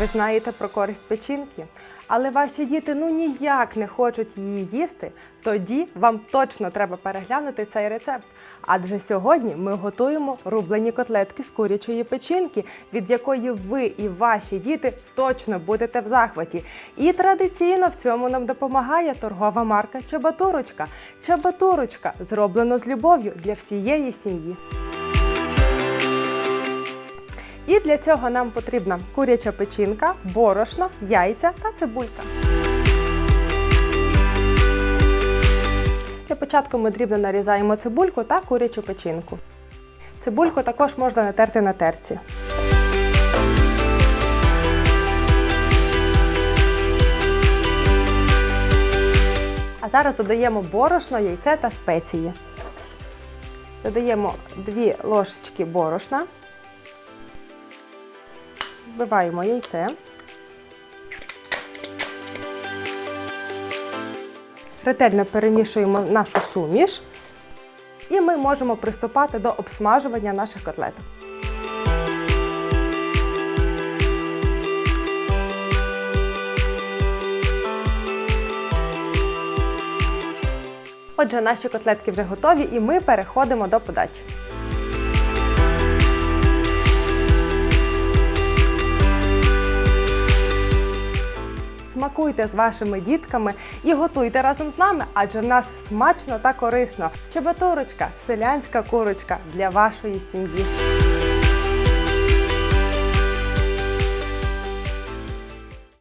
Ви знаєте про користь печінки, але ваші діти ну ніяк не хочуть її їсти. Тоді вам точно треба переглянути цей рецепт. Адже сьогодні ми готуємо рублені котлетки з курячої печінки, від якої ви і ваші діти точно будете в захваті. І традиційно в цьому нам допомагає торгова марка Чебатурочка. Чебатурочка зроблено з любов'ю для всієї сім'ї. І для цього нам потрібна куряча печінка, борошно, яйця та цибулька. Для початку ми дрібно нарізаємо цибульку та курячу печінку. Цибульку також можна натерти на терці. А зараз додаємо борошно, яйце та спеції. Додаємо 2 ложечки борошна. Вбиваємо яйце. Ретельно перемішуємо нашу суміш. І ми можемо приступати до обсмажування наших котлеток. Отже, наші котлетки вже готові і ми переходимо до подачі. Смакуйте з вашими дітками і готуйте разом з нами, адже в нас смачно та корисно. Чебаторочка, селянська курочка для вашої сім'ї.